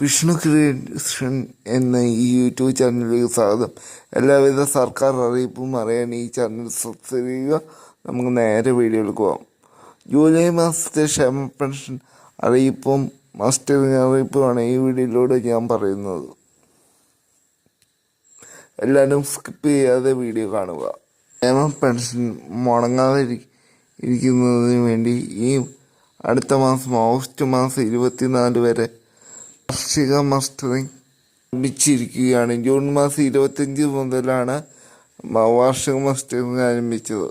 Vishnu creation എന്ന ഈ YouTube ചാനലിലേക്ക് സ്വാഗതം എല്ലാവിധ സർക്കാർ അറിയിപ്പും അറിയാൻ ഈ ചാനൽ സബ്സ്ക്രൈബ് ചെയ്യുക നമുക്ക് നേരെ വീഡിയോയിലേക്ക് പോകാം. ജൂലൈ മാസത്തെ ക്ഷേമ പെൻഷൻ അറിയിപ്പും മസ്റ്ററിംഗ് അറിയിപ്പുമാണ് ഈ വീഡിയോയിലൂടെ ഞാൻ പറയുന്നത്. എല്ലാവരും സ്കിപ്പ് ചെയ്യാതെ വീഡിയോ കാണുക. ക്ഷേമ പെൻഷൻ മുടങ്ങാതെ ഇരി- ഇരിക്കുന്നതിന് വേണ്ടി ഈ അടുത്ത മാസം ഓഗസ്റ്റ് മാസം ഇരുപത്തിനാല് വരെ വാർഷിക മസ്റ്ററിംഗ് ആരംഭിച്ചിരിക്കുകയാണ്. ജൂൺ മാസം ഇരുപത്തഞ്ച് മുതലാണ് വാർഷിക മസ്റ്ററിംഗ് ആരംഭിച്ചത്.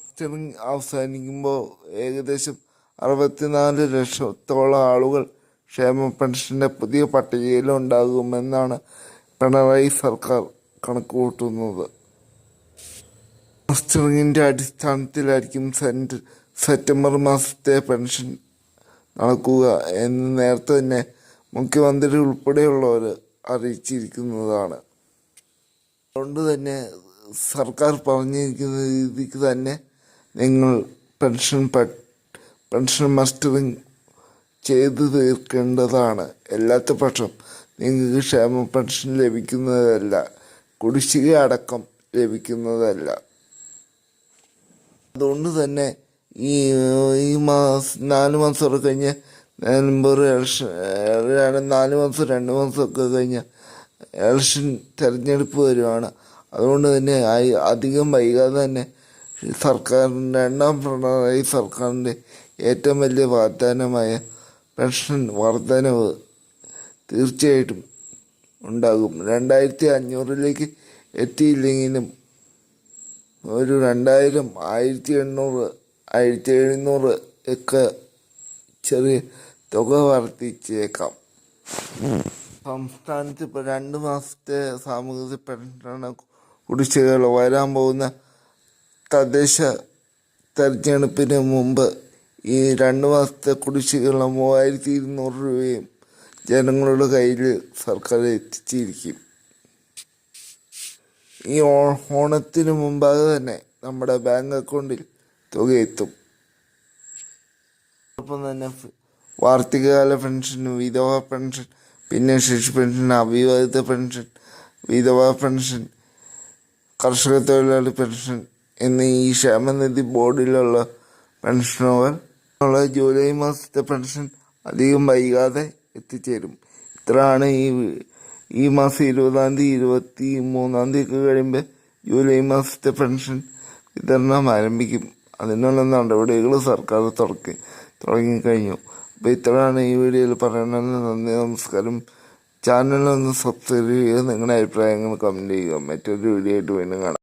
മസ്റ്ററിംഗ് അവസാനിക്കുമ്പോൾ ഏകദേശം അറുപത്തിനാല് ലക്ഷത്തോളം ആളുകൾ ക്ഷേമ പെൻഷന്റെ പുതിയ പട്ടികയിലുണ്ടാകുമെന്നാണ് പിണറായി സർക്കാർ കണക്കുകൂട്ടുന്നത്. മസ്റ്ററിങ്ങിന്റെ അടിസ്ഥാനത്തിലായിരിക്കും സെന്റ് സെപ്റ്റംബർ മാസത്തെ പെൻഷൻ നടക്കുക എന്ന് നേരത്തെ തന്നെ മുഖ്യമന്ത്രി ഉൾപ്പെടെയുള്ളവർ അറിയിച്ചിരിക്കുന്നതാണ്. അതുകൊണ്ട് തന്നെ സർക്കാർ പറഞ്ഞിരിക്കുന്ന രീതിക്ക് തന്നെ നിങ്ങൾ പെൻഷൻ പെൻഷൻ മസ്റ്ററിങ് ചെയ്തു തീർക്കേണ്ടതാണ്. അല്ലാത്ത പക്ഷം നിങ്ങൾക്ക് ക്ഷേമ പെൻഷൻ ലഭിക്കുന്നതല്ല കുടിശ്ശിക അടക്കം ലഭിക്കുന്നതല്ല. അതുകൊണ്ട് തന്നെ ഈ ഈ മാസം നാല് മാസമൊക്കെ കഴിഞ്ഞ് നവംബർ ഇലക്ഷൻ നാല് മാസം രണ്ട് മാസമൊക്കെ കഴിഞ്ഞ് ഇലക്ഷൻ തെരഞ്ഞെടുപ്പ് വരുവാണ്. അതുകൊണ്ട് തന്നെ അധികം വൈകാതെ തന്നെ സർക്കാരിന്റെ രണ്ടാം പിണറായി സർക്കാരിന്റെ ഏറ്റവും വലിയ വാഗ്ദാനമായ പെൻഷൻ വർധനവ് തീർച്ചയായിട്ടും ഉണ്ടാകും. രണ്ടായിരത്തി അഞ്ഞൂറിലേക്ക് എത്തിയില്ലെങ്കിലും ഒരു രണ്ടായിരം ആയിരത്തി എണ്ണൂറ് ആയിരത്തി എഴുന്നൂറ് ഒക്കെ ചെറിയ തുക വർദ്ധിച്ചേക്കാം. സംസ്ഥാനത്ത് ഇപ്പോൾ രണ്ട് മാസത്തെ സാമൂഹിക പെൻഷൻ കുടിശ്ശികകൾ വരാൻ പോകുന്ന തദ്ദേശ തെരഞ്ഞെടുപ്പിന് മുമ്പ് ഈ രണ്ട് മാസത്തെ കുടിശ്ശികകൾ മൂവായിരത്തി ഇരുന്നൂറ് രൂപയും ജനങ്ങളുടെ കയ്യിൽ സർക്കാർ എത്തിച്ചിരിക്കും. ഈ ഓണത്തിന് മുമ്പാകെ തന്നെ നമ്മുടെ ബാങ്ക് അക്കൗണ്ടിൽ തുക എത്തും. ഒപ്പം തന്നെ വാർഷികകാല പെൻഷൻ വിധവ പെൻഷൻ പിന്നെ ശിശു പെൻഷൻ അവിവാഹിത പെൻഷൻ വിധവ പെൻഷൻ കർഷക തൊഴിലാളി പെൻഷൻ എന്നീ ഈ ക്ഷേമനിധി ബോർഡിലുള്ള പെൻഷനുകൾ ജൂലൈ മാസത്തെ പെൻഷൻ അധികം വൈകാതെ എത്തിച്ചേരും. ഇത്രയാണ് ഈ ഈ മാസം ഇരുപതാം തീയതി ഇരുപത്തി മൂന്നാം തീയതി കഴിയുമ്പോൾ ജൂലൈ മാസത്തെ പെൻഷൻ വിതരണം ആരംഭിക്കും. അതിനുള്ള നടപടികൾ സർക്കാർ തുടക്കി തുടങ്ങിക്കഴിഞ്ഞു. അപ്പോൾ ഇത്രയാണ് ഈ വീഡിയോയിൽ പറയുന്നത് നന്ദി നമസ്കാരം. ചാനലൊന്ന് സബ്സ്ക്രൈബ് ചെയ്യുക നിങ്ങളുടെ അഭിപ്രായങ്ങൾ കമന്റ് ചെയ്യുക. മറ്റൊരു വീഡിയോ ആയിട്ട് വീണ്ടും കാണാം.